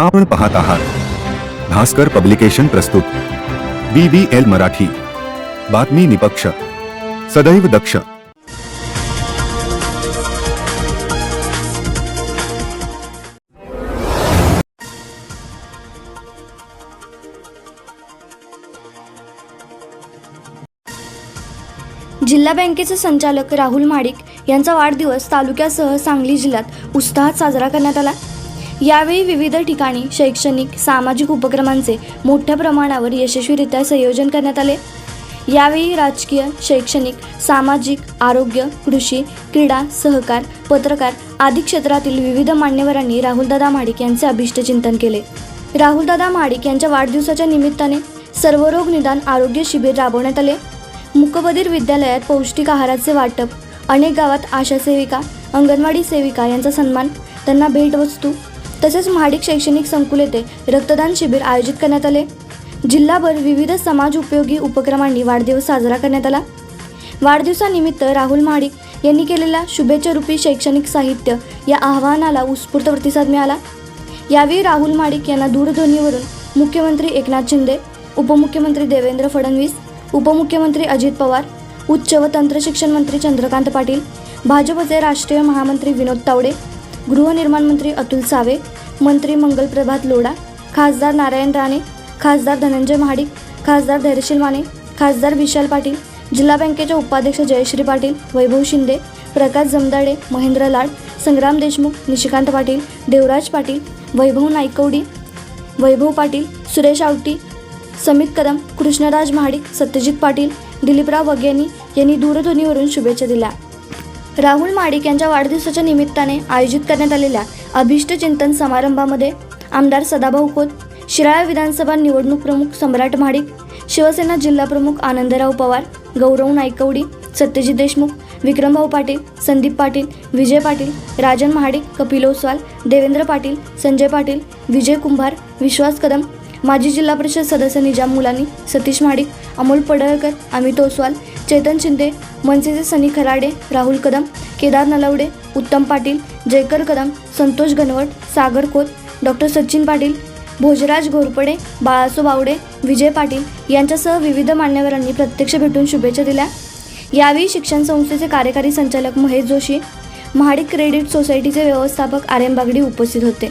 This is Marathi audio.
आपण पाहत आहात. भास्कर पब्लिकेशन प्रस्तुत. B B L Marathi. बातमी निपक्ष. सदैव दक्ष. जिल्हा बँकेचे संचालक राहुल माडिक यांचा वाढदिवस तालुक्यासह सांगली जिल्ह्यात उत्साहात साजरा करण्यात आला. यावेळी विविध ठिकाणी शैक्षणिक सामाजिक उपक्रमांचे मोठ्या प्रमाणावर यशस्वीरित्या संयोजन करण्यात आले. यावेळी राजकीय शैक्षणिक सामाजिक आरोग्य कृषी क्रीडा सहकार पत्रकार आदी क्षेत्रातील विविध मान्यवरांनी राहुलदादा माडिक यांचे अभिष्टचिंतन केले. राहुलदादा माडिक यांच्या वाढदिवसाच्या निमित्ताने सर्वरोग निदान आरोग्य शिबिर राबवण्यात आले. मुकबधीर विद्यालयात पौष्टिक आहाराचे वाटप अनेक गावात आशा सेविका अंगणवाडी सेविका यांचा सन्मान त्यांना भेटवस्तू तसेच महाडिक शैक्षणिक संकुल येथे रक्तदान शिबिर आयोजित करण्यात आले. जिल्हाभर विविध समाज उपयोगी उपक्रमांनी वाढदिवस साजरा करण्यात आला. वाढदिवसानिमित्त राहुल महाडिक यांनी केलेल्या शुभेच्छारूपी शैक्षणिक साहित्य या आवाहनाला उत्स्फूर्त प्रतिसाद मिळाला. यावेळी राहुल माडिक यांना दूरध्वनीवरून मुख्यमंत्री एकनाथ शिंदे उपमुख्यमंत्री देवेंद्र फडणवीस उपमुख्यमंत्री अजित पवार उच्च व तंत्रशिक्षण मंत्री चंद्रकांत पाटील भाजपचे राष्ट्रीय महामंत्री विनोद तावडे गृहनिर्माण मंत्री अतुल सावे मंत्री मंगल प्रभात लोढा खासदार नारायण राणे खासदार धनंजय महाडिक खासदार धैर्यशील माने खासदार विशाल पाटील जिल्हा बँकेचे उपाध्यक्ष जयश्री पाटील वैभव शिंदे प्रकाश जमदाडे महेंद्र लाड संग्राम देशमुख निशिकांत पाटील देवराज पाटील वैभव नाईकवडी वैभव पाटील सुरेश आवटी समित कदम कृष्णराज महाडिक सत्यजित पाटील दिलीपराव वग्यानी यांनी दूरध्वनीवरून शुभेच्छा दिल्या. राहुल माडिक यांच्या वाढदिवसाच्या निमित्ताने आयोजित करण्यात आलेल्या अभिष्ट चिंतन समारंभामध्ये आमदार सदाभाऊ खोत शिराळा विधानसभा निवडणूक प्रमुख सम्राट महाडिक शिवसेना जिल्हाप्रमुख आनंदराव पवार गौरव नायकवडी सत्यजित देशमुख विक्रमभाऊ पाटील संदीप पाटील विजय पाटील राजन महाडिक कपिल ओसवाल देवेंद्र पाटील संजय पाटील विजय कुंभार विश्वास कदम माजी जिल्हा परिषद सदस्य निजाम मुलानी सतीश महाडिक अमोल पडळकर अमित ओसवाल चेतन शिंदे मनसेचे सनी खराडे राहुल कदम केदार नलवडे उत्तम पाटील जयकर कदम संतोष घनवट सागर खोत डॉक्टर सचिन पाटील भोजराज घोरपडे बाळासो बावडे विजय पाटील यांच्यासह विविध मान्यवरांनी प्रत्यक्ष भेटून शुभेच्छा दिल्या. यावेळी शिक्षण संस्थेचे कार्यकारी संचालक महेश जोशी महाडिक क्रेडिट सोसायटीचे व्यवस्थापक आर एम बागडी उपस्थित होते.